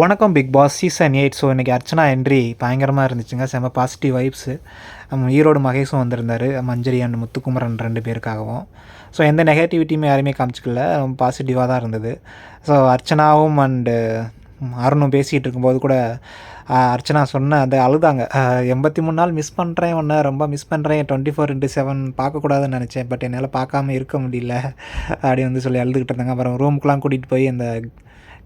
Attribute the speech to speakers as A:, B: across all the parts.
A: வணக்கம் Bigg Boss season eight so இன்றைக்கி Archana entry பயங்கரமாக இருந்துச்சுங்க. செம்ம பாசிட்டிவ் வைப்ஸு நம்ம ஈரோடு மகேஷும் வந்திருந்தார். மஞ்சரி அண்ட் முத்துக்குமரன் ரெண்டு பேருக்காகவும். ஸோ எந்த நெகட்டிவிட்டியுமே யாருமே காமிச்சிக்கல. ரொம்ப பாசிட்டிவாக தான் இருந்தது. ஸோ அர்ச்சனாவும் அண்டு அருணும் பேசிகிட்டு இருக்கும்போது கூட அர்ச்சனா சொன்ன அந்த அழுதாங்க. எண்பத்தி மூணு நாள் மிஸ் பண்ணுறேன் ஒன்று ரொம்ப மிஸ் பண்ணுறேன் டுவெண்ட்டி ஃபோர் இன்ட்டு செவன் பார்க்கக்கூடாதுன்னு நினச்சேன் பட் என்னால் பார்க்காம இருக்க முடியல அப்படி வந்து சொல்லி அழுதுகிட்டு இருந்தாங்க. அப்புறம் ரூமுக்குலாம் கூட்டிகிட்டு போய் அந்த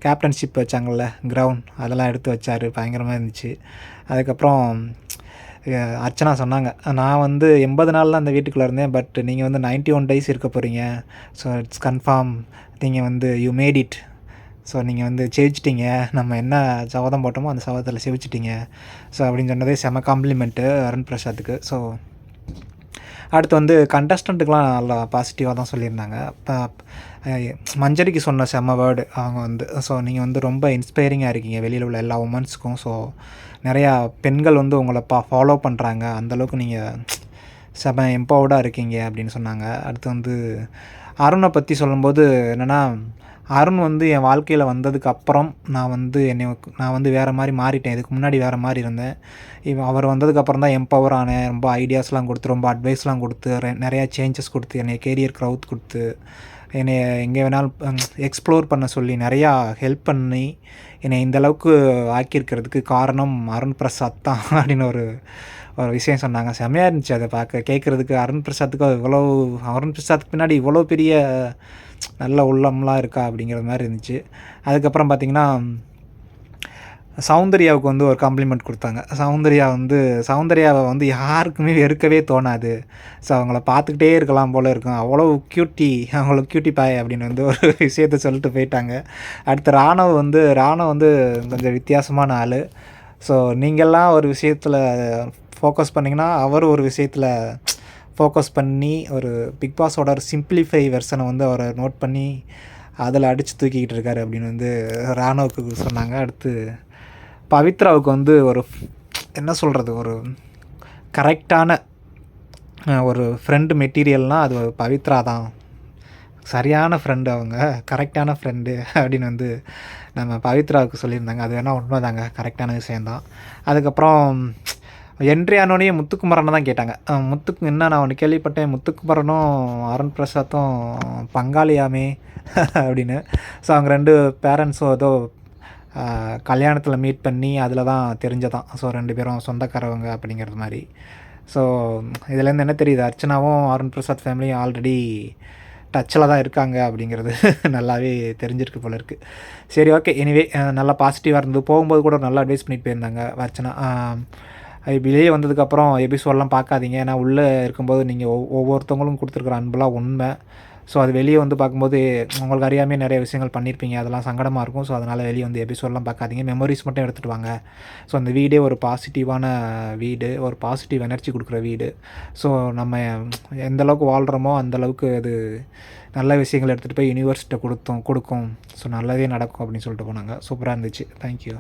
A: கேப்டன்ஷிப் வச்சாங்கள்ல கிரவுண்ட் அதெல்லாம் எடுத்து வச்சார். பயங்கரமாக இருந்துச்சு. அதுக்கப்புறம் அர்ச்சனா சொன்னாங்க நான் வந்து எண்பது நாள் தான் அந்த வீட்டுக்குள்ளே இருந்தேன் பட் நீங்கள் வந்து 91 ஒன் டேஸ் இருக்க போகிறீங்க ஸோ இட்ஸ் கன்ஃபார்ம் நீங்கள் வந்து யூ மேட் இட் ஸோ நீங்கள் வந்து ஜெயிச்சிட்டிங்க. நம்ம என்ன சவதம் போட்டோமோ அந்த சவதத்தில் செவிச்சிட்டிங்க. ஸோ அப்படின்னு சொன்னதே செம காம்ப்ளிமெண்ட்டு அருண் பிரசாத்துக்கு. ஸோ அடுத்து வந்து கண்டஸ்டண்ட்டுக்கெலாம் நல்லா பாசிட்டிவாக தான் சொல்லியிருந்தாங்க. இப்போ மஞ்சரிக்கு சொன்ன செம்ம வேர்டு அவங்க வந்து ஸோ நீங்கள் வந்து ரொம்ப இன்ஸ்பைரிங்காக இருக்கீங்க. வெளியில் உள்ள எல்லா உமன்ஸுக்கும் ஸோ நிறையா பெண்கள் வந்து உங்களை பா ஃபாலோ பண்ணுறாங்க அந்தளவுக்கு நீங்கள் செம எம்பவர்டாக இருக்கீங்க அப்படின்னு சொன்னாங்க. அடுத்து வந்து அருணை பற்றி சொல்லும்போது என்னென்னா அருண் வந்து என் வாழ்க்கையில் வந்ததுக்கு அப்புறம் நான் வந்து என்னை நான் வந்து வேறு மாதிரி மாறிட்டேன். இதுக்கு முன்னாடி வேறு மாதிரி இருந்தேன். இவன் அவர் வந்ததுக்கப்புறம் தான் எம்பவர் ஆனேன். ரொம்ப ஐடியாஸ்லாம் கொடுத்து ரொம்ப அட்வைஸ்லாம் கொடுத்து நிறையா சேஞ்சஸ் கொடுத்து என்னை கேரியர் க்ரௌத் கொடுத்து என்னை எங்கே வேணாலும் எக்ஸ்ப்ளோர் பண்ண சொல்லி நிறையா ஹெல்ப் பண்ணி என்னை இந்த அளவுக்கு ஆக்கியிருக்கிறதுக்கு காரணம் அருண் பிரசாத் தான் அப்படின்னு ஒரு ஒரு விஷயம் சொன்னாங்க. செம்மையாக இருந்துச்சு அதை பார்க்க. கேட்குறதுக்கு அருண் பிரசாத்துக்கு இவ்வளோ அருண் பிரசாத்துக்கு பின்னாடி இவ்வளோ பெரிய நல்ல உள்ளம்லாம் இருக்கா அப்படிங்கிற மாதிரி இருந்துச்சு. அதுக்கப்புறம் பார்த்திங்கன்னா சௌந்தர்யாவுக்கு வந்து ஒரு காம்ப்ளிமெண்ட் கொடுத்தாங்க. சௌந்தர்யா வந்து சௌந்தர்யாவை வந்து யாருக்குமே வெறுக்கவே தோணாது. ஸோ அவங்கள பார்த்துக்கிட்டே இருக்கலாம் போல் இருக்கும். அவ்வளோ க்யூட்டி அவ்வளோ க்யூட்டி பாய் அப்படின்னு வந்து ஒரு விஷயத்த சொல்லிட்டு போயிட்டாங்க. அடுத்து ராணவ் வந்து ராணவ் வந்து கொஞ்சம் வித்தியாசமான ஆள். ஸோ நீங்கள்லாம் ஒரு விஷயத்தில் ஃபோக்கஸ் பண்ணிங்கன்னா அவர் ஒரு விஷயத்தில் ஃபோக்கஸ் பண்ணி ஒரு பிக் பாஸோட ஒரு சிம்பிளிஃபை வெர்ஷனை வந்து அவரை நோட் பண்ணி அதில் அடித்து தூக்கிக்கிட்டு இருக்காரு அப்படின்னு வந்து ராணுவுக்கு சொன்னாங்க. அடுத்து பவித்ராவுக்கு வந்து ஒரு என்ன சொல்கிறது ஒரு கரெக்டான ஒரு ஃப்ரெண்டு மெட்டீரியல்னால் அது பவித்ரா தான். சரியான ஃப்ரெண்டு அவங்க கரெக்டான ஃப்ரெண்டு அப்படின்னு வந்து நம்ம பவித்ராவுக்கு சொல்லியிருந்தாங்க. அது வேணால் உண்மைதாங்க. கரெக்டான விஷயந்தான் அதுக்கப்புறம் என்ட்ரி ஆனோடனே முத்துக்குமரனை தான் கேட்டாங்க. முத்துக்கு என்ன நான் ஒன்று கேள்விப்பட்டேன். முத்துக்குமரனும் அருண் பிரசாத்தும் பங்காளியாமே அப்படின்னு. ஸோ அவங்க ரெண்டு பேரண்ட்ஸும் ஏதோ கல்யாணத்தில் மீட் பண்ணி அதில் தான் தெரிஞ்சதான். ஸோ ரெண்டு பேரும் சொந்தக்காரவங்க அப்படிங்கிறது மாதிரி. ஸோ இதுலேருந்து என்ன தெரியுது? அர்ச்சனாவும் அருண் பிரசாத் ஃபேமிலியும் ஆல்ரெடி டச்சில் தான் இருக்காங்க அப்படிங்கிறது நல்லாவே தெரிஞ்சிருக்கு போல இருக்குது சரி ஓகே எனிவே நல்லா பாசிட்டிவாக இருந்தது. போகும்போது கூட நல்லா அட்வைஸ் பண்ணிட்டு போயிருந்தாங்க அர்ச்சனா. வெளியே வந்ததுக்கப்புறம் எபிசோடெலாம் பார்க்காதீங்க. ஏன்னா உள்ளே இருக்கும்போது நீங்கள் ஒவ்வொருத்தவங்களும் கொடுத்துருக்குற அன்பெலாம் உண்மை. ஸோ அது வெளியே வந்து பார்க்கும்போது உங்களுக்கு அறியாமே நிறைய விஷயங்கள் பண்ணியிருப்பீங்க. அதெல்லாம் சங்கடமாக இருக்கும். ஸோ அதனால் வெளியே வந்து எபிசோடெலாம் பார்க்காதீங்க. மெமரிஸ் மட்டும் எடுத்துகிட்டு வாங்க. ஸோ அந்த வீடே ஒரு பாசிட்டிவான வீடு. ஒரு பாசிட்டிவ் எனர்ஜி கொடுக்குற வீடு. ஸோ நம்ம எந்த அளவுக்கு வாழ்கிறோமோ அந்தளவுக்கு அது நல்ல விஷயங்கள் எடுத்துகிட்டு போய் யூனிவர்சிட்ட கொடுத்தோம் கொடுக்கும். ஸோ நல்லதே நடக்கும் அப்படின்னு சொல்லிட்டு போனாங்க. சூப்பராக இருந்துச்சு. தேங்க்யூ